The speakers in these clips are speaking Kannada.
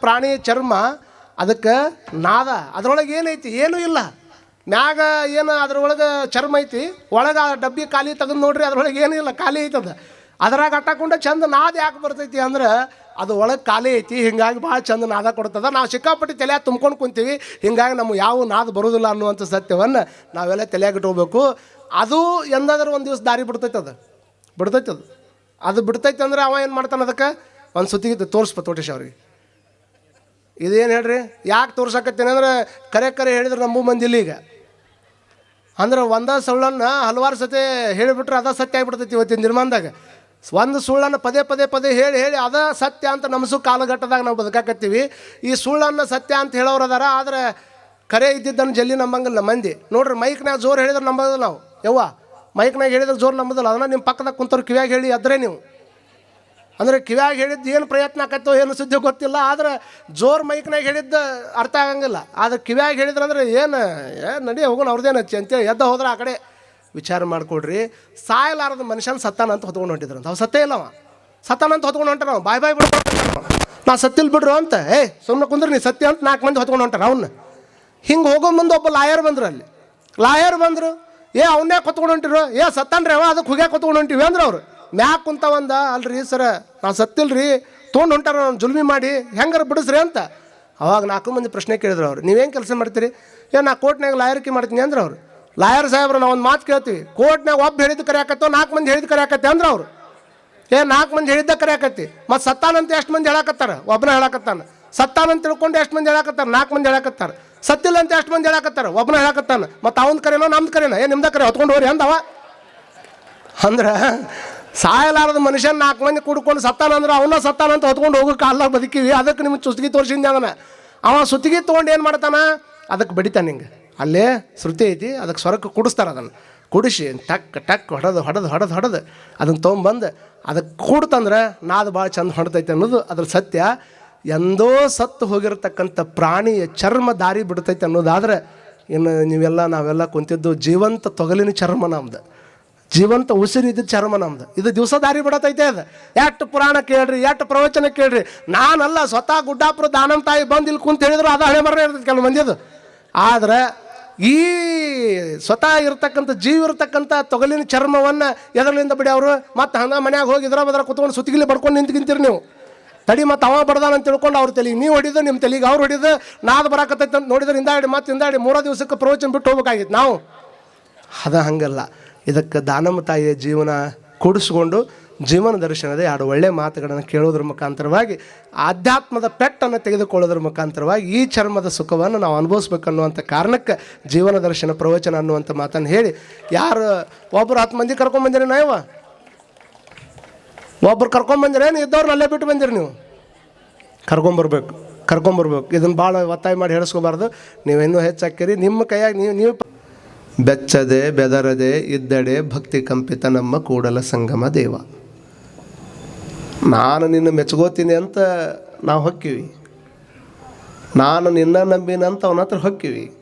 ಪ್ರಾಣಿ, ಚರ್ಮ, ಅದಕ್ಕೆ ನಾದ. ಅದರೊಳಗೆ ಏನೈತಿ? ಏನೂ ಇಲ್ಲ. ಮ್ಯಾಗ ಏನು ಅದ್ರೊಳಗೆ ಚರ್ಮ ಐತಿ? ಒಳಗೆ ಆ ಡಬ್ಬಿ ಖಾಲಿ ತೆಗೆದು ನೋಡ್ರಿ, ಅದ್ರೊಳಗೆ ಏನೂ ಇಲ್ಲ. ಖಾಲಿ ಐತದ. ಅದ್ರಾಗ ಅಟ್ಟಾಕೊಂಡ ಚಂದ ನಾದ ಯಾಕೆ ಬರ್ತೈತಿ ಅಂದ್ರೆ, ಅದು ಒಳಗೆ ಖಾಲಿ ಐತಿ, ಹಿಂಗಾಗಿ ಭಾಳ ಚಂದ ನಾದ ಕೊಡ್ತದ. ನಾವು ಸಿಕ್ಕಾಪಟ್ಟಿ ತಲೆ ತುಂಬ್ಕೊಂಡು ಕುಂತೀವಿ, ಹಿಂಗಾಗಿ ನಮ್ಗೆ ಯಾವ ನಾದ ಬರೋದಿಲ್ಲ ಅನ್ನುವಂಥ ಸತ್ಯವನ್ನು ನಾವೆಲ್ಲ ತಲೆಯಾಗ ಇಟ್ಕೋಬೇಕು. ಅದು ಎಂದಾದ್ರೂ ಒಂದು ದಿವಸ ದಾರಿ ಬಿಡ್ತೈತೆ ಅದು. ಬಿಡ್ತೈತೆ ಅದು. ಅದು ಬಿಡ್ತೈತೆ ಅಂದ್ರೆ ಅವ ಏನು ಮಾಡ್ತಾನೆ ಅದಕ್ಕೆ? ಒಂದು ಸುತ್ತಿಗೆ ತೋರಿಸ್ಬೋದು ತೋಟೇಶ್ ಅವ್ರಿಗೆ. ಇದೇನು ಹೇಳ್ರಿ? ಯಾಕೆ ತೋರ್ಸಕತ್ತೀನಿ ಅಂದ್ರೆ ಕರೆ ಕರೆ ಹೇಳಿದ್ರೆ ನಂಬು ಮಂದಿಲ್ಲ ಈಗ. ಅಂದ್ರೆ ಒಂದೇ ಸುಳ್ಳನ್ನು ಹಲವಾರು ಸತಿ ಹೇಳಿಬಿಟ್ರೆ ಅದ ಸತ್ಯ ಆಗಿಬಿಡ್ತೈತಿ ಇವತ್ತಿನ ನಿರ್ಮಾಣದಾಗ ಒಂದು ಸುಳ್ಳನ್ನು ಪದೇ ಪದೇ ಪದೇ ಹೇಳಿ ಹೇಳಿ ಅದ ಸತ್ಯ ಅಂತ ನಮಸು ಕಾಲಘಟ್ಟದಾಗ ನಾವು ಬದುಕಾಕತ್ತೀವಿ. ಈ ಸುಳ್ಳನ್ನು ಸತ್ಯ ಅಂತ ಹೇಳೋರು ಅದಾರ, ಆದರೆ ಕರೆ ಇದ್ದಿದ್ದನ್ನು ಜಲ್ಲಿ ನಂಬಂಗಿಲ್ಲ ಮಂದಿ. ನೋಡ್ರಿ ಮೈಕ್ನಾಗ ಜೋರು ಹೇಳಿದ್ರೆ ನಂಬೋದಿಲ್ಲ ನಾವು. ಯವ್ವ ಮೈಕ್ನಾಗ ಹೇಳಿದ್ರೆ ಜೋರು ನಂಬೋದಿಲ್ಲ. ಅದನ್ನ ನಿಮ್ಮ ಪಕ್ಕದಾಗ ಕುಂತವ್ರು ಕಿವಿಯಾಗಿ ಹೇಳಿ, ಅದ್ರೆ ನೀವು. ಅಂದರೆ ಕಿವ್ಯಾಗ ಹೇಳಿದ್ದು ಏನು ಪ್ರಯತ್ನ ಆಕತ್ತೋ ಏನು ಸುದ್ದಿ ಗೊತ್ತಿಲ್ಲ, ಆದ್ರೆ ಜೋರು ಮೈಕ್ನಾಗ ಹೇಳಿದ್ದು ಅರ್ಥ ಆಗಂಗಿಲ್ಲ. ಆದ್ರೆ ಕಿವ್ಯಾಗ ಹೇಳಿದ್ರೆ ಅಂದ್ರೆ ಏನು, ಏ, ನಡಿ ಹೋಗೋಣ ಅವ್ರದ್ದೇನು ಹಚ್ಚಿ ಅಂತೇಳಿ ಎದ್ದ ಹೋದ್ರೆ ಆ ಕಡೆ ವಿಚಾರ ಮಾಡಿಕೊಡ್ರಿ. ಸಾಯಲಾರದ ಮನುಷ್ಯನ ಸತ್ತಾನ ಅಂತ ಹೊತ್ಕೊಂಡು ಹೊಂಟಿದ್ರಂತ ಅವು ಸತ್ತೇ ಇಲ್ಲವ ಸತ್ತಾನ ಅಂತ ಹೊತ್ಕೊಂಡು ಹೊಂಟಾರ ಬಾಯ್ ಬಾಯ್ ಬಿಡ್ಕೊಂಡು ನಾ ಸತ್ತಿಲ್ ಬಿಡ್ರು ಅಂತ. ಏ ಸುಮ್ಮನೆ ಕುಂದ್ರೆ, ನೀ ಸತ್ಯ ಅಂತ ನಾಲ್ಕು ಮಂದಿ ಹೊತ್ಕೊಂಡು ಹೊಂಟಾರ ಅವನ್ನ ಹಿಂಗೆ ಹೋಗೋ ಮುಂದೆ ಒಬ್ಬ ಲಾಯರ್ ಬಂದ್ರು ಅಲ್ಲಿ. ಲಾಯರ್ ಬಂದರು, ಏ ಅವನ್ನೇ ಕೊತ್ಕೊಂಡು ಹೊಂಟಿರು? ಏ, ಸತ್ತಾನ್ರಿ ಅವ ಅದಕ್ಕೆ ಹುಗೆ ಕೊತ್ಕೊಂಡು ಹೊಂಟಿವಿ ಅಂದ್ರೆ ಅವ್ರು. ಮ್ಯಾಕ್ ಕುಂತವಂದ ಅಲ್ರಿ ಸರ ನಾವು ಸತ್ತಿಲ್ರಿ, ತೊಗೊಂಡು ಹೊಂಟಾರ ನಾನು ಜುಲ್ಮಿ ಮಾಡಿ, ಹೆಂಗಾರ ಬಿಡಿಸ್ರಿ ಅಂತ. ಅವಾಗ ನಾಲ್ಕು ಮಂದಿ ಪ್ರಶ್ನೆ ಕೇಳಿದ್ರು ಅವ್ರು ನೀವೇನು ಕೆಲಸ ಮಾಡ್ತೀರಿ? ಏ, ನಾ ಕೋರ್ಟ್ನಾಗ ಲಾಯರ್ಕಿ ಮಾಡ್ತೀನಿ ಅಂದ್ರೆ ಅವ್ರು. ಲಾಯರ್ ಸಾಹೇಬ್ರು, ನಾವು ಒಂದು ಮಾತು ಕೇಳ್ತೀವಿ ಕೋರ್ಟ್ನಾಗ ಒಬ್ಬ ಹೇಳಿದ್ದು ಕರೆಯಾಕತ್ತೋ ನಾಲ್ಕು ಮಂದಿ ಹೇಳಿದ್ದು ಕರೆಯಾಕತ್ತೆ ಅಂದ್ರೆ ಅವರು. ಏ, ನಾಲ್ಕು ಮಂದಿ ಹೇಳಿದ್ದ ಕರಿಯಕತ್ತಿ ಮತ್ತು ಸತ್ತಾನಂತ ಎಷ್ಟು ಮಂದಿ ಹೇಳಕತ್ತಾರ? ಒಬ್ಬನ ಹೇಳಕತ್ತಾನ. ಸತ್ತಾನಂತ ತಿಳ್ಕೊಂಡು ಎಷ್ಟು ಮಂದಿ ಹೇಳಕತ್ತಾರ? ನಾಲ್ಕು ಮಂದಿ ಹೇಳಕತ್ತಾರ. ಸತ್ತಿಲ್ಲ ಅಂತ ಎಷ್ಟು ಮಂದಿ ಹೇಳಕತ್ತಾರ? ಒಬ್ಬನ ಹೇಳಕತ್ತಾನ. ಮತ್ತು ಅವನ ಕರೆನೋ, ನಮ್ದು ಕರೆನೋ? ಏ, ನಿಮ್ದ ಕರೆ ಹೊತ್ಕೊಂಡು ಹೋಗ್ರಿ ಅಂದವ. ಅಂದ್ರೆ ಸಾಯಲಾರದ ಮನುಷ್ಯನ ನಾಲ್ಕು ಮಂದಿ ಕುಡ್ಕೊಂಡು ಸತ್ತಾನ ಅಂದ್ರೆ ಅವನ ಸತ್ತಾನ ಅಂತ ಹೊತ್ಕೊಂಡು ಹೋಗೋ ಕಾಲ ಬದುಕಿವಿ. ಅದಕ್ಕೆ ನಿಮ್ಗೆ ಸುತ್ತಿಗೆ ತೋರಿಸಿದ್ದೆ ಅದನ್ನ ಅವ ಸುತ್ತಿಗೆ ತೊಗೊಂಡು ಏನು ಮಾಡ್ತಾನ? ಅದಕ್ಕೆ ಬಡಿತಾನೆ ಹಿಂಗೆ. ಅಲ್ಲೇ ಶ್ರುತಿ ಐತಿ, ಅದಕ್ಕೆ ಸ್ವರಕ್ಕೆ ಕುಡಿಸ್ತಾರೆ ಅದನ್ನು. ಕುಡಿಸಿ ಟಕ್ ಟಕ್ ಹೊಡೆದು ಹೊಡೆದು ಹೊಡೆದು ಹೊಡೆದು ಅದನ್ನು ತೊಗೊಂಬಂದು ಅದಕ್ಕೆ ಕೂಡ್ತಂದ್ರೆ ನಾದು ಭಾಳ ಚಂದ ಹೊಡ್ತೈತೆ ಅನ್ನೋದು ಅದ್ರ ಸತ್ಯ. ಎಂದೋ ಸತ್ತು ಹೋಗಿರತಕ್ಕಂಥ ಪ್ರಾಣಿಯ ಚರ್ಮ ದಾರಿ ಬಿಡ್ತೈತೆ ಅನ್ನೋದಾದ್ರೆ ಇನ್ನು ನೀವೆಲ್ಲ ನಾವೆಲ್ಲ ಕುಂತಿದ್ದು ಜೀವಂತ ತೊಗಲಿನ ಚರ್ಮ ನಮ್ದು. ಜೀವಂತ ಉಸಿರಿದ್ದ ಚರ್ಮ ನಮ್ದು. ಇದು ದಿವಸ ದಾರಿ ಬಿಡತೈತೆ ಅದು. ಎಷ್ಟು ಪುರಾಣ ಕೇಳ್ರಿ, ಎಷ್ಟು ಪ್ರವಚನ ಕೇಳ್ರಿ. ನಾನಲ್ಲ ಸ್ವತಃ ಗುಡ್ಡಾಪುರ ದಾನಮ್ ತಾಯಿ ಬಂದು ಇಲ್ಲಿ ಕುಂತ ಹೇಳಿದ್ರು, ಅದು ಹಳೆ ಮರ ಇರ್ತದೆ ಕೆಲವು ಮಂದಿದು ಆದ್ರೆ ಈ ಸ್ವತಃ ಇರ್ತಕ್ಕಂಥ ಜೀವ ಇರ್ತಕ್ಕಂಥ ತೊಗಲಿನ ಚರ್ಮವನ್ನು ಎದರ್ಲಿಂದ ಬಿಡಿ ಅವರು. ಮತ್ತು ಹಂಗ ಮನ್ಯಾಗ ಹೋಗಿ ಇದ್ರ ಬದ್ರ ಕುತ್ಕೊಂಡು ಸುತ್ತಿಗಿಲಿ ಬಡ್ಕೊಂಡು ನಿಂತ್ಕಿಂತೀರಿ ನೀವು. ತಡಿ ಮತ್ತು ಅವ ಬಡ್ದಾನ ಅಂತ ತಿಳ್ಕೊಂಡು ಅವ್ರ ತಲೆಗೆ, ನೀವು ಹೊಡಿದು ನಿಮ್ಮ ತಲೆಗೆ ಅವ್ರು ಹೊಡಿದು ನಾದು ಬರಾಕತ್ತೈತೆ ಅಂತ ನೋಡಿದ್ರೆ ಹಿಂದಾಡಿ ಮತ್ತು ಹಿಂದಾಡಿ ಮೂರೋ ದಿವಸಕ್ಕೆ ಪ್ರವಚನ ಬಿಟ್ಟು ಹೋಗ್ಬೇಕಾಗಿತ್ತು ನಾವು. ಅದು ಹಂಗಲ್ಲ. ಇದಕ್ಕೆ ದಾನಮ್ಮ ತಾಯಿಯ ಜೀವನ ಕೂಡಿಸ್ಕೊಂಡು ಜೀವನ ದರ್ಶನದ ಎರಡು ಒಳ್ಳೆಯ ಮಾತುಗಳನ್ನು ಕೇಳೋದ್ರ ಮುಖಾಂತರವಾಗಿ, ಆಧ್ಯಾತ್ಮದ ಪೆಟ್ಟನ್ನು ತೆಗೆದುಕೊಳ್ಳೋದ್ರ ಮುಖಾಂತರವಾಗಿ ಈ ಚರ್ಮದ ಸುಖವನ್ನು ನಾವು ಅನುಭವಿಸ್ಬೇಕನ್ನುವಂಥ ಕಾರಣಕ್ಕೆ ಜೀವನ ದರ್ಶನ ಪ್ರವಚನ ಅನ್ನುವಂಥ ಮಾತನ್ನು ಹೇಳಿ, ಯಾರು ಒಬ್ಬರು ಹತ್ತು ಮಂದಿ ಕರ್ಕೊಂಬಂದಿರಿ ನಾಯವ ಒಬ್ರು ಕರ್ಕೊಂಬಂದಿರೇನು ಇದ್ದವ್ರನ್ನ ಅಲ್ಲೇ ಬಿಟ್ಟು ಬಂದಿರಿ ನೀವು? ಕರ್ಕೊಂಬರ್ಬೇಕು ಕರ್ಕೊಂಬರ್ಬೇಕು ಇದನ್ನು ಭಾಳ ಒತ್ತಾಯ ಮಾಡಿ ಹೇಳಿಸ್ಕೋಬಾರ್ದು. ನೀವಿನ್ನೂ ಹೆಚ್ಚಾಕಿರಿ ನಿಮ್ಮ ಕೈಯಾಗಿ ನೀವು ನೀವು ಬೆಚ್ಚದೆ, ಬೆದರದೆ, ಇದ್ದಡೆ, ಭಕ್ತಿ ಕಂಪಿತ ನಮ್ಮ ಕೂಡಲ ಸಂಗಮ ದೇವ. ನಾನು ನಿನ್ನ ಮೆಚ್ಕೋತೀನಿ ಅಂತ ನಾವು ಹೊಕ್ಕಿವಿ. ನಾನು ನಿನ್ನ ನಂಬಿನ ಅಂತ ಅವನ ಹತ್ರ ಹೊಕ್ಕಿವಿ.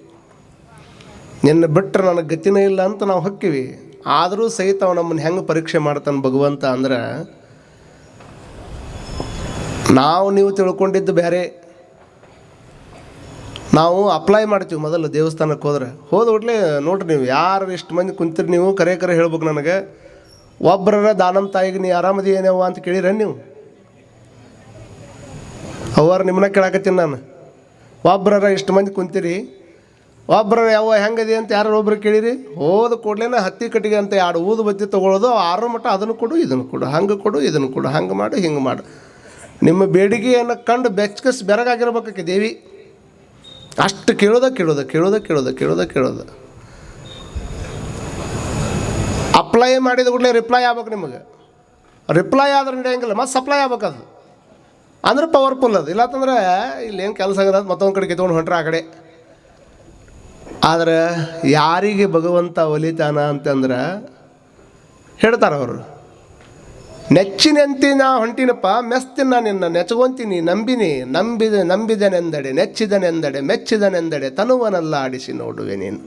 ನಿನ್ನ ಬಿಟ್ಟರೆ ನನಗೆ ಗತಿನೇ ಇಲ್ಲ ಅಂತ ನಾವು ಹೊಕ್ಕಿವಿ. ಆದರೂ ಸಹಿತ ಅವ ನಮ್ಮನ್ನು ಹೆಂಗೆ ಪರೀಕ್ಷೆ ಮಾಡ್ತಾನೆ ಭಗವಂತ ಅಂದ್ರೆ, ನಾವು ನೀವು ತಿಳ್ಕೊಂಡಿದ್ದು ಬೇರೆ. ನಾವು ಅಪ್ಲೈ ಮಾಡ್ತೀವಿ ಮೊದಲು ದೇವಸ್ಥಾನಕ್ಕೆ ಹೋದ್ರೆ. ಹೋದ ಕೂಡಲೇ ನೋಡ್ರಿ ನೀವು, ಯಾರು ಎಷ್ಟು ಮಂದಿ ಕುಂತಿರಿ ನೀವು? ಕರೆ ಕರೆ ಹೇಳ್ಬೇಕು ನನಗೆ. ಒಬ್ಬರ ದಾನಮ್ ತಾಯಿಗೆ ನೀ ಆರಾಮದಿ ಅಂತ ಕೇಳಿರ ನೀವು? ಅವ್ರು ನಿಮ್ಮನ್ನ ಕೇಳಾಕತ್ತೀನಿ ನಾನು. ಒಬ್ಬರ ಎಷ್ಟು ಮಂದಿ ಕುಂತೀರಿ? ಒಬ್ಬರ ಯಾವ ಹೆಂಗದಿ ಅಂತ ಯಾರು ಒಬ್ರು ಕೇಳಿರಿ? ಹೋದ ಕೂಡಲೇ ಹತ್ತಿ ಕಟ್ಟಿಗೆ ಅಂತ ಎರಡು ಊದು ಬತ್ತಿ ತೊಗೊಳೋದು, ಆರು ಮಟ್ಟ ಅದನ್ನು ಕೊಡು, ಇದನ್ನು ಕೊಡು, ಹಂಗೆ ಕೊಡು, ಇದನ್ನು ಕೊಡು, ಹಂಗೆ ಮಾಡು, ಹಿಂಗೆ ಮಾಡು. ನಿಮ್ಮ ಬೇಡಿಗೆಯನ್ನು ಕಂಡು ಬೆಚ್ಚಕಸ್ ಬೆರಗಾಗಿರ್ಬೇಕಕ್ಕೆ ದೇವಿ. ಅಷ್ಟು ಕೇಳೋದ ಕೇಳೋದ ಕೇಳೋದ ಕೇಳೋದ ಕೇಳೋದ ಕೇಳೋದ. ಅಪ್ಲೈ ಮಾಡಿದ ಕೂಡಲೇ ರಿಪ್ಲೈ ಆಗ್ಬೇಕು ನಿಮಗೆ. ರಿಪ್ಲೈ ಆದ್ರೆ ನಡೆಯಂಗಿಲ್ಲ, ಮತ್ತೆ ಸಪ್ಲೈ ಆಗ್ಬೇಕು ಅದು. ಅಂದ್ರೆ ಪವರ್ಫುಲ್ ಅದು. ಇಲ್ಲಾಂತಂದ್ರೆ ಇಲ್ಲಿ ಏನು ಕೆಲಸ ಆಗದ ಮತ್ತೊಂದು ಕಡೆ ಕಿತ್ಕೊಂಡು ಹೊಂಟ್ರೆ ಆ ಕಡೆ. ಆದ್ರೆ ಯಾರಿಗೆ ಭಗವಂತ ಒಲಿತಾನ ಅಂತಂದ್ರೆ ಹೇಳ್ತಾರೆ ಅವರು. ನೆಚ್ಚಿನಂತೆ ನಾ ಹೊಂಟಿನಪ್ಪ, ಮೆಸ್ತಿನ ನಿನ್ನ ನೆಚ್ಕೊಂತೀನಿ ನಂಬಿನಿ, ನಂಬಿದ, ನಂಬಿದನೆಂದಡೆ, ನೆಚ್ಚಿದನೆಂದಡೆ, ಮೆಚ್ಚಿದನೆಂದಡೆ ತನುವನೆಲ್ಲ ಆಡಿಸಿ ನೋಡುವೆ ನೀನು.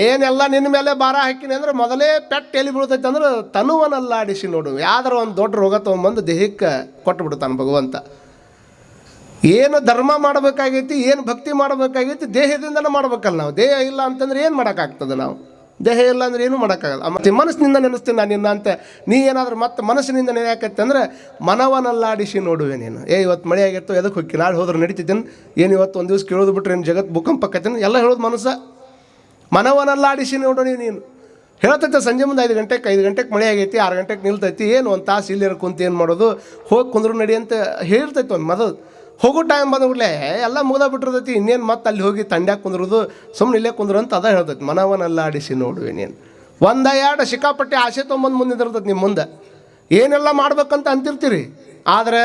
ಏನೆಲ್ಲ ನಿನ್ನ ಮೇಲೆ ಭಾರ ಹಾಕಿನಿ ಅಂದ್ರೆ ಮೊದಲೇ ಪೆಟ್ಟು ಎಲ್ಲಿ ಬೀಳ್ತೈತೆ ಅಂದ್ರೆ ತನುವನೆಲ್ಲ ಆಡಿಸಿ ನೋಡು ಯಾವ್ದಾರ ಒಂದು ದೊಡ್ಡ ರೋಗ ತೊಗೊಂಬಂದು ದೇಹಕ್ಕೆ ಕೊಟ್ಟು ಬಿಡ್ತಾನೆ ಭಗವಂತ. ಏನು ಧರ್ಮ ಮಾಡಬೇಕಾಗೈತಿ, ಏನು ಭಕ್ತಿ ಮಾಡಬೇಕಾಗೈತಿ ದೇಹದಿಂದನೇ ಮಾಡ್ಬೇಕಲ್ಲ ನಾವು. ದೇಹ ಇಲ್ಲ ಅಂತಂದ್ರೆ ಏನು ಮಾಡೋಕ್ಕಾಗ್ತದೆ ನಾವು? ದೇಹ ಇಲ್ಲ ಅಂದ್ರೆ ಏನೂ ಮಾಡೋಕ್ಕಾಗಲ್ಲ. ಮತ್ತೆ ಮನಸ್ಸಿನಿಂದ ನೆನೆಸ್ತೀನಿ ನಾನು ನಿನ್ನ ಅಂತ, ನೀ ಏನಾದರೂ ಮತ್ತೆ ಮನಸ್ಸಿನಿಂದ ನೆನೆಯಾಕತ್ತೆ ಅಂದ್ರೆ ಮನವನಲ್ಲಾಡಿಸಿ ನೋಡುವೆ ನೀನು. ಏ, ಇವತ್ತು ಮಳೆ ಆಗಿತ್ತು ಎದಕ್ಕೆ ಹೋಗಿ? ನಾಳೆ ಹೋದ್ರೆ ನಡೀತಿದ್ದೀನಿ? ಏನು ಇವತ್ತು ಒಂದು ದಿವಸ ಕೇಳೋದು ಬಿಟ್ರೆ ಏನು ಜಗತ್ತು ಭೂಕಂಪ ಕತ್ತೀನಿ ಎಲ್ಲ ಹೇಳೋದು ಮನಸ್ಸು? ಮನವನಲ್ಲಾಡಿಸಿ ನೋಡು ನೀನು. ನೀನು ಹೇಳ್ತೈತೆ ಸಂಜೆ ಮುಂದೆ ಐದು ಗಂಟೆಗೆ ಐದು ಗಂಟೆಗೆ ಮಳೆ ಆಗೈತಿ, ಆರು ಗಂಟೆಗೆ ನಿಲ್ತೈತಿ, ಏನು ಒಂದು ತಾಸು ಇಲ್ಲಿರೋ ಕುಂತು ಏನು ಮಾಡೋದು? ಹೋಗಿ ಕುಂದ್ರು ನಡಿ ಅಂತ ಹೇಳ್ತೈತೆ ಒಂದು ಮೊದಲು. ಹೋಗೋ ಟೈಮ್ ಬಂದ್ಬಿಡ್ಲೆ, ಎಲ್ಲ ಮುಗ್ದ ಬಿಟ್ಟಿರ್ತೈತಿ ಇನ್ನೇನು ಮತ್ತೆ ಅಲ್ಲಿ ಹೋಗಿ ತಂಡ್ಯಾಗ ಕುಂದ್ರದು ಸುಮ್ಮನೆ ಇಲ್ಲೇ ಕುಂದ್ರು ಅಂತ ಅದ ಹೇಳ್ತೈತಿ. ಮನವನ್ನಲ್ಲಾಡಿಸಿ ನೋಡುವೆ ನೀನು ಒಂದ ಎರಡು ಸಿಕ್ಕಾಪಟ್ಟೆ ಆಸೆ ತೊಗೊಂಬಂದು ಮುಂದೆ ನಿಮ್ಮ ಮುಂದೆ. ಏನೆಲ್ಲ ಮಾಡ್ಬೇಕಂತ ಅಂತಿರ್ತೀರಿ, ಆದರೆ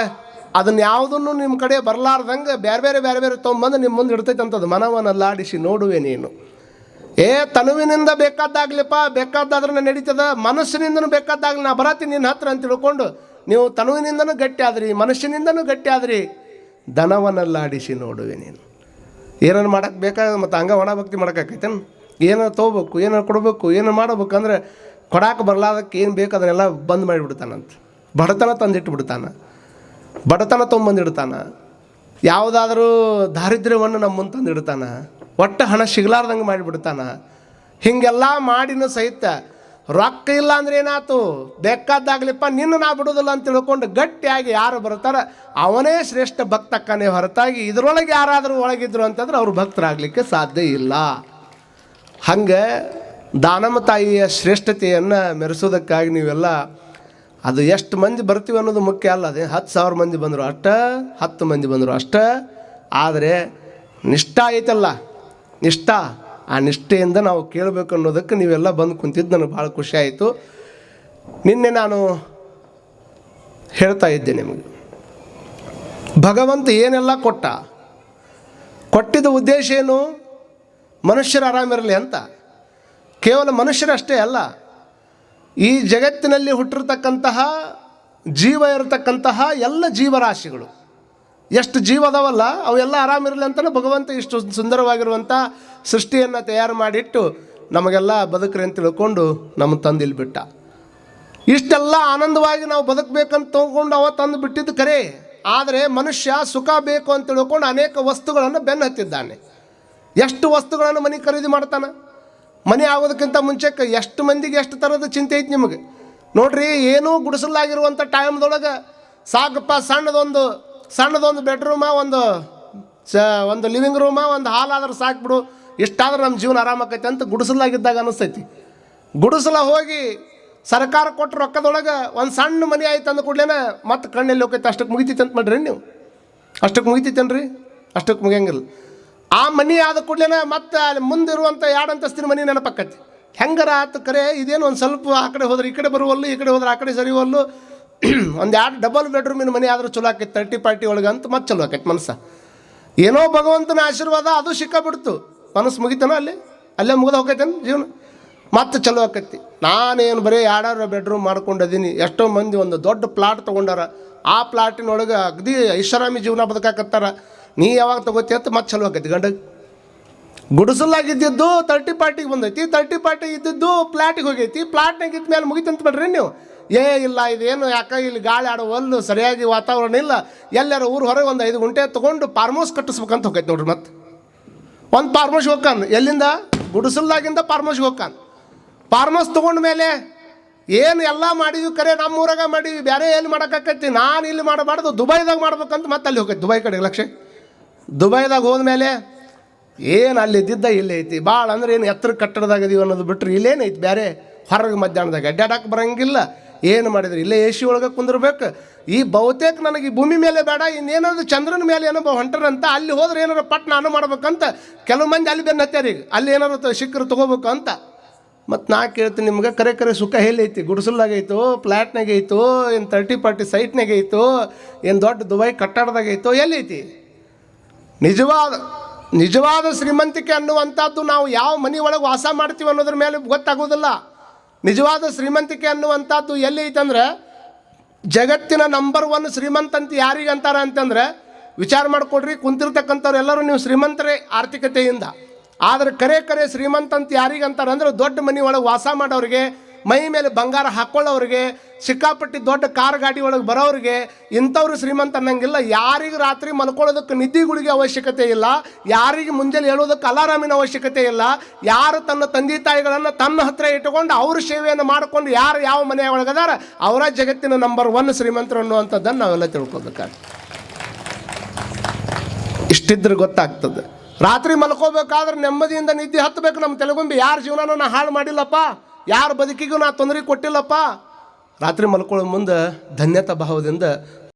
ಅದನ್ನ ಯಾವುದನ್ನು ನಿಮ್ಮ ಕಡೆ ಬರಲಾರ್ದಂಗೆ ಬೇರೆ ಬೇರೆ ಬೇರೆ ಬೇರೆ ತೊಗೊಂಬಂದು ನಿಮ್ಮ ಮುಂದೆ ಇಡ್ತೈತೆ ಅಂತದ್ದು ಮನವನ್ನಲ್ಲಾಡಿಸಿ ನೋಡುವೆ ನೀನು ಏ, ತನುವಿನಿಂದ ಬೇಕಾದ್ದಾಗ್ಲಿಪ್ಪ ಬೇಕಾದಾದ್ರೆ ನಡೀತದ, ಮನಸ್ಸಿನಿಂದನೂ ಬೇಕಾದಾಗ್ಲಿ ನಾ ಬರತ್ತೀನಿ ನಿನ್ನ ಹತ್ರ ಅಂತ ತಿಳ್ಕೊಂಡು, ನೀವು ತನುವಿನಿಂದನೂ ಗಟ್ಟಿ ಆದ್ರಿ, ಮನಸ್ಸಿನಿಂದನೂ ಗಟ್ಟಿ ಆದ್ರಿ. ದನವನ್ನಲ್ಲಾಡಿಸಿ ನೋಡುವೆ ನೀನು. ಏನಾರು ಮಾಡಕ್ಕೆ ಬೇಕಾಗ ಮತ್ತು ಹಂಗೆ ಒಣ ಭಕ್ತಿ ಮಾಡೋಕ್ಕಾಕೈತೇನು ಏನಾರು ತೊಗೋಬೇಕು ಏನಾರು ಕೊಡಬೇಕು ಏನಾರು ಮಾಡಬೇಕು ಅಂದರೆ ಕೊಡಕ್ಕೆ ಬರಲಾದಕ್ಕೆ ಏನು ಬೇಕು ಅದನ್ನೆಲ್ಲ ಬಂದ್ ಮಾಡಿಬಿಡ್ತಾನಂತ. ಬಡತನ ತಂದಿಟ್ಬಿಡ್ತಾನೆ. ಬಡತನ ತೊಗೊಂಬಂದಿಡ್ತಾನೆ. ಯಾವುದಾದ್ರೂ ದಾರಿದ್ರ್ಯವನ್ನು ನಮ್ಮ ಮುಂದೆ ತಂದಿಡ್ತಾನೆ. ಒಟ್ಟು ಹಣ ಸಿಗಲಾರ್ದಂಗೆ ಮಾಡಿಬಿಡ್ತಾನೆ. ಹೀಗೆಲ್ಲ ಮಾಡಿನೂ ಸಹಿತ ರೊಕ್ಕ ಇಲ್ಲ ಅಂದ್ರೆ ಏನಾಯ್ತು? ಬೆಕ್ಕದ್ದಾಗ್ಲಿಪ್ಪ ನಿನ್ನ ನಾ ಬಿಡೋದಿಲ್ಲ ಅಂತ ತಿಳ್ಕೊಂಡು ಗಟ್ಟಿಯಾಗಿ ಯಾರು ಬರ್ತಾರೆ? ಅವನೇ ಶ್ರೇಷ್ಠ ಭಕ್ತಕ್ಕನೇ ಹೊರತಾಗಿ ಇದರೊಳಗೆ ಯಾರಾದರೂ ಒಳಗಿದ್ರು ಅಂತಂದ್ರೆ ಅವ್ರು ಭಕ್ತರಾಗಲಿಕ್ಕೆ ಸಾಧ್ಯ ಇಲ್ಲ. ಹಂಗೆ ದಾನಮ್ಮ ತಾಯಿಯ ಶ್ರೇಷ್ಠತೆಯನ್ನು ಮೆರೆಸೋದಕ್ಕಾಗಿ ನೀವೆಲ್ಲ ಅದು ಎಷ್ಟು ಮಂದಿ ಬರ್ತೀವಿ ಅನ್ನೋದು ಮುಖ್ಯ ಅಲ್ಲ. ಅದೇ ಹತ್ತು ಸಾವಿರ ಮಂದಿ ಬಂದರು ಅಷ್ಟ, ಹತ್ತು ಮಂದಿ ಬಂದರು ಅಷ್ಟ. ಆದರೆ ನಿಷ್ಠ ಐತಲ್ಲ? ನಿಷ್ಠ? ಆ ನಿಷ್ಠೆಯಿಂದ ನಾವು ಕೇಳಬೇಕು ಅನ್ನೋದಕ್ಕೆ ನೀವೆಲ್ಲ ಬಂದು ಕುಂತಿದ್ದು ನನಗೆ ಭಾಳ ಖುಷಿ ಆಯಿತು. ನಿನ್ನೆ ನಾನು ಹೇಳ್ತಾ ಇದ್ದೆ ನಿಮಗೆ. ಭಗವಂತ ಏನೆಲ್ಲ ಕೊಟ್ಟ? ಕೊಟ್ಟಿದ್ದ ಉದ್ದೇಶ ಏನು? ಮನುಷ್ಯರು ಆರಾಮಿರಲಿ ಅಂತ. ಕೇವಲ ಮನುಷ್ಯರಷ್ಟೇ ಅಲ್ಲ, ಈ ಜಗತ್ತಿನಲ್ಲಿ ಹುಟ್ಟಿರ್ತಕ್ಕಂತಹ, ಜೀವ ಇರತಕ್ಕಂತಹ ಎಲ್ಲ ಜೀವರಾಶಿಗಳು. ಎಷ್ಟು ಜೀವ ಅದಾವಲ್ಲ ಅವೆಲ್ಲ ಆರಾಮಿರಲಿ ಅಂತಲೇ ಭಗವಂತ ಇಷ್ಟು ಸುಂದರವಾಗಿರುವಂಥ ಸೃಷ್ಟಿಯನ್ನು ತಯಾರು ಮಾಡಿಟ್ಟು ನಮಗೆಲ್ಲ ಬದುಕ್ರಿ ಅಂತ ತಿಳ್ಕೊಂಡು ನಮ್ಮ ತಂದಿಲ್ಲಿ ಬಿಟ್ಟ. ಇಷ್ಟೆಲ್ಲ ಆನಂದವಾಗಿ ನಾವು ಬದುಕಬೇಕಂತ ತೊಗೊಂಡು ಅವ ತಂದು ಬಿಟ್ಟಿದ್ದು ಕರೆ. ಆದರೆ ಮನುಷ್ಯ ಸುಖ ಬೇಕು ಅಂತ ತಿಳ್ಕೊಂಡು ಅನೇಕ ವಸ್ತುಗಳನ್ನು ಬೆನ್ನು ಹತ್ತಿದ್ದಾನೆ. ಎಷ್ಟು ವಸ್ತುಗಳನ್ನು ಮನೆ ಖರೀದಿ ಮಾಡ್ತಾನೆ? ಮನೆ ಆಗೋದಕ್ಕಿಂತ ಮುಂಚೆಕ್ಕೆ ಎಷ್ಟು ಮಂದಿಗೆ ಎಷ್ಟು ಥರದ ಚಿಂತೆ ಐತಿ ನಿಮಗೆ? ನೋಡ್ರಿ, ಏನೂ ಗುಡಿಸಲಾಗಿರುವಂಥ ಟೈಮ್ದೊಳಗೆ ಸಾಕಪ್ಪ ಸಣ್ಣದೊಂದು ಸಣ್ಣದೊಂದು ಬೆಡ್ರೂಮ, ಒಂದು ಚ ಒಂದು ಲಿವಿಂಗ್ ರೂಮ ಒಂದು ಹಾಲ್ ಆದ್ರೆ ಸಾಕ್ಬಿಡು ಇಷ್ಟಾದ್ರೆ ನಮ್ಮ ಜೀವನ ಆರಾಮಾಕೈತೆ ಅಂತ ಗುಡಿಸಲಾಗಿದ್ದಾಗ ಅನಿಸ್ತೈತಿ ಗುಡಿಸಲ ಹೋಗಿ ಸರ್ಕಾರ ಕೊಟ್ಟ ರೊಕ್ಕದೊಳಗೆ ಒಂದು ಸಣ್ಣ ಮನೆ ಆಯ್ತು ಅಂದ ಕೂಡಲೇ ಮತ್ತೆ ಕಣ್ಣಲ್ಲಿ ಹೋಗೈತೆ. ಅಷ್ಟಕ್ಕೆ ಮುಗಿತೈತೆ ಅಂತ ಮಾಡ್ರಿ ನೀವು. ಅಷ್ಟಕ್ಕೆ ಮುಗಿತೈತೇನ್ರಿ? ಅಷ್ಟಕ್ಕೆ ಮುಗಿಯಂಗಿಲ್ಲ. ಆ ಮನೆ ಆದ ಕೂಡಲೇ ಮತ್ತೆ ಅಲ್ಲಿ ಮುಂದಿರುವಂಥ ಎರಡು ಅಂತಸ್ತಿನ ಮನೆ ನೆನಪಕ್ಕತಿ ಹೆಂಗಾರ ಆತು ಕರೆ, ಇದೇನು ಒಂದು ಸ್ವಲ್ಪ ಆ ಕಡೆ ಹೋದ್ರೆ ಈ ಕಡೆ ಬರುವಲ್ಲು, ಈ ಕಡೆ ಹೋದ್ರೆ ಆ ಕಡೆ ಸರಿವಲ್ಲು. ಒಂದು ಎರಡು ಡಬಲ್ ಬೆಡ್ರೂಮಿನ ಮನೆ ಆದರೂ ಚಲೋ ಆಕೈತೆ ತರ್ಟಿ ಪಾರ್ಟಿ ಒಳಗೆ ಅಂತ ಮತ್ತೆ ಚಲೋ ಆಕೈತೆ ಮನಸ್ಸ. ಏನೋ ಭಗವಂತನ ಆಶೀರ್ವಾದ ಅದು ಸಿಕ್ಕಾಬಿಡ್ತು. ಮನಸ್ಸು ಮುಗಿತನ ಅಲ್ಲಿ? ಅಲ್ಲೇ ಮುಗಿದ ಹೋಗೈತೇನು ಜೀವನ? ಮತ್ತೆ ಚಲೋ ಆಕೈತಿ. ನಾನೇನು ಬರೀ ಎರಡಾರು ಬೆಡ್ರೂಮ್ ಮಾಡ್ಕೊಂಡಿದ್ದೀನಿ ಎಷ್ಟೋ ಮಂದಿ ಒಂದು ದೊಡ್ಡ ಪ್ಲಾಟ್ ತೊಗೊಂಡಾರ. ಆ ಪ್ಲಾಟಿನೊಳಗೆ ಅಗದಿ ಐಷಾರಾಮಿ ಜೀವನ ಬದುಕಾಕತ್ತಾರ. ನೀ ಯಾವಾಗ ತಗೋತಿ ಅಂತ ಮತ್ತೆ ಚಲೋ ಆಕೈತಿ ಗಂಡ. ಗುಡಿಸಲಾಗಿದ್ದು ತರ್ಟಿ ಪಾರ್ಟಿಗೆ ಬಂದೈತಿ. ತರ್ಟಿ ಪಾರ್ಟಿ ಇದ್ದಿದ್ದು ಪ್ಲಾಟಿಗೆ ಹೋಗೈತಿ. ಪ್ಲಾಟ್ನಾಗ ಇದ್ದ ಮೇಲೆ ಮುಗಿತಂತ ಬಿಡ್ರಿ ನೀವು. ಏ, ಇಲ್ಲ, ಇದೇನು ಯಾಕೆ ಇಲ್ಲಿ ಗಾಳಿ ಆಡೋ ಒಲ್ಲು ಸರಿಯಾಗಿ ವಾತಾವರಣ ಇಲ್ಲ. ಎಲ್ಲರೂ ಊರು ಹೊರಗೆ ಒಂದು ಐದು ಗುಂಟೆ ತೊಗೊಂಡು ಪಾರ್ಮೋಸ್ ಕಟ್ಟಿಸ್ಬೇಕಂತ ಹೋಗೈತೆ ನೋಡ್ರಿ ಮತ್ತೆ. ಒಂದು ಪಾರ್ಮೋಸ್ ಹೋಗ್ಕಾನ. ಎಲ್ಲಿಂದ? ಗುಡಿಸಲ್ದಾಗಿಂದ ಪಾರ್ಮೋಸ್ ಹೋಗ್ಕಾನ. ಫಾರ್ಮ್ ತೊಗೊಂಡ ಮೇಲೆ ಏನು ಎಲ್ಲ ಮಾಡಿದ್ವಿ, ಕರೆ ನಮ್ಮ ಊರಾಗ ಮಾಡೀವಿ ಬೇರೆ ಎಲ್ಲಿ ಮಾಡೋಕ್ಕಾಕೈತಿ? ನಾನು ಇಲ್ಲಿ ಮಾಡಬಾರ್ದು ದುಬೈದಾಗ ಮಾಡ್ಬೇಕಂತ ಮತ್ತೆ ಅಲ್ಲಿ ಹೋಗೈತಿ, ದುಬೈ ಕಡೆ ಲಕ್ಷ. ದುಬೈದಾಗ ಹೋದ್ಮೇಲೆ ಏನು ಅಲ್ಲಿ ಇದ್ದಿದ್ದ ಇಲ್ಲಿ ಐತಿ. ಭಾಳ ಅಂದ್ರೆ ಏನು ಎತ್ತರ ಕಟ್ಟಡದಾಗ ಇದೀವಿ ಅನ್ನೋದು ಬಿಟ್ಟರೆ ಇಲ್ಲೇನೈತಿ ಬೇರೆ ಹೊರಗೆ ಮಧ್ಯಾಹ್ನದಾಗ. ಅಡ್ಡಾಡಕ್ಕೆ ಬರಂಗಿಲ್ಲ. ಏನು ಮಾಡಿದ್ರು? ಇಲ್ಲೇ ಎ ಸಿ ಒಳಗೆ ಕುಂದಿರ್ಬೇಕು. ಈ ಬಹುತೇಕ ನನಗೆ ಭೂಮಿ ಮೇಲೆ ಬೇಡ, ಇನ್ನೇನಾದ್ರು ಚಂದ್ರನ ಮೇಲೆ ಏನೋ ಹೊಂಟರಂತ, ಅಲ್ಲಿ ಹೋದ್ರೆ ಏನಾರು ಪಟ್ ನಾನು ಮಾಡ್ಬೇಕಂತ ಕೆಲವು ಮಂದಿ ಅಲ್ಲಿ ಬೆನ್ನ ಈಗ. ಅಲ್ಲಿ ಏನಾರು ಸಿಕ್ಕರು ತೊಗೋಬೇಕು ಅಂತ ಮತ್ತು ನಾ ಕೇಳ್ತೀನಿ ನಿಮ್ಗೆ, ಕರೆ ಕರೆ ಸುಖ ಎಲ್ಲೈತಿ? ಗುಡಿಸಲ್ದಾಗೈತು ಫ್ಲ್ಯಾಟ್ನಾಗೈತು ಏನು ತರ್ಟಿ ಪಾರ್ಟಿ ಸೈಟ್ನಾಗೈತು ಏನು ದೊಡ್ಡ ದುಬೈ ಕಟ್ಟಡದಾಗೈತು ಎಲ್ಲೈತಿ? ನಿಜವಾದ ನಿಜವಾದ ಶ್ರೀಮಂತಿಕೆ ಅನ್ನುವಂಥದ್ದು ನಾವು ಯಾವ ಮನೆ ಒಳಗೆ ವಾಸ ಮಾಡ್ತೀವಿ ಅನ್ನೋದ್ರ ಮೇಲೆ ಗೊತ್ತಾಗೋದಿಲ್ಲ. ನಿಜವಾದ ಶ್ರೀಮಂತಿಕೆ ಅನ್ನುವಂಥದ್ದು ಎಲ್ಲಿ ಐತಂದ್ರೆ ಜಗತ್ತಿನ ನಂಬರ್ ಒನ್ ಶ್ರೀಮಂತ ಅಂತ ಯಾರಿಗೆ ಅಂತಾರೆ ಅಂತಂದ್ರೆ ವಿಚಾರ ಮಾಡಿಕೊಡ್ರಿ, ಕುಂತಿರ್ತಕ್ಕಂಥವ್ರು ಎಲ್ಲರೂ ನೀವು ಶ್ರೀಮಂತರೇ ಆರ್ಥಿಕತೆಯಿಂದ. ಆದರೆ ಕರೆ ಕರೆ ಶ್ರೀಮಂತ ಅಂತ ಯಾರಿಗೆ ಅಂತಾರೆ ಅಂದ್ರೆ ದೊಡ್ಡ ಮನೆ ಒಳಗೆ ವಾಸ ಮಾಡೋರಿಗೆ ಮೈ ಮೇಲೆ ಬಂಗಾರ ಹಾಕೊಳ್ಳೋರಿಗೆ, ಸಿಕ್ಕಾಪಟ್ಟಿ ದೊಡ್ಡ ಕಾರ್ ಗಾಡಿ ಒಳಗೆ ಬರೋರಿಗೆ, ಇಂಥವ್ರು ಶ್ರೀಮಂತ ಅನ್ನಂಗಿಲ್ಲ. ಯಾರಿಗೂ ರಾತ್ರಿ ಮಲ್ಕೊಳ್ಳೋದಕ್ಕೆ ನಿದ್ದಿಗಳಿಗೆ ಅವಶ್ಯಕತೆ ಇಲ್ಲ. ಯಾರಿಗೆ ಮುಂಜಾನೆ ಹೇಳೋದಕ್ಕೆ ಅಲಾರಾಮಿನ ಅವಶ್ಯಕತೆ ಇಲ್ಲ. ಯಾರು ತನ್ನ ತಂದೆ ತಾಯಿಗಳನ್ನು ತನ್ನ ಹತ್ರ ಇಟ್ಟುಕೊಂಡು ಅವ್ರ ಸೇವೆಯನ್ನು ಮಾಡಿಕೊಂಡು ಯಾರು ಯಾವ ಮನೆಯ ಒಳಗದಾರ, ಅವರ ಜಗತ್ತಿನ ನಂಬರ್ ಒನ್ ಶ್ರೀಮಂತರು ಅನ್ನುವಂಥದ್ದನ್ನು ನಾವೆಲ್ಲ ತಿಳ್ಕೊಬೇಕಾಗ್ತದೆ. ಇಷ್ಟಿದ್ರೆ ಗೊತ್ತಾಗ್ತದೆ. ರಾತ್ರಿ ಮಲ್ಕೋಬೇಕಾದ್ರೆ ನೆಮ್ಮದಿಯಿಂದ ನಿದ್ದೆ ಹತ್ತಬೇಕು. ನಮ್ಮ ತೆಲಗುಂಬಿ ಯಾರ ಜೀವನನ ಹಾಳು ಮಾಡಿಲ್ಲಪ್ಪ? ಯಾರ ಬದುಕಿಗೂ ನಾ ತೊಂದರೆ ಕೊಟ್ಟಿಲ್ಲಪ್ಪ. ರಾತ್ರಿ ಮಲ್ಕೊಳ್ಳೋ ಮುಂದೆ ಧನ್ಯತಾ ಭಾವದಿಂದ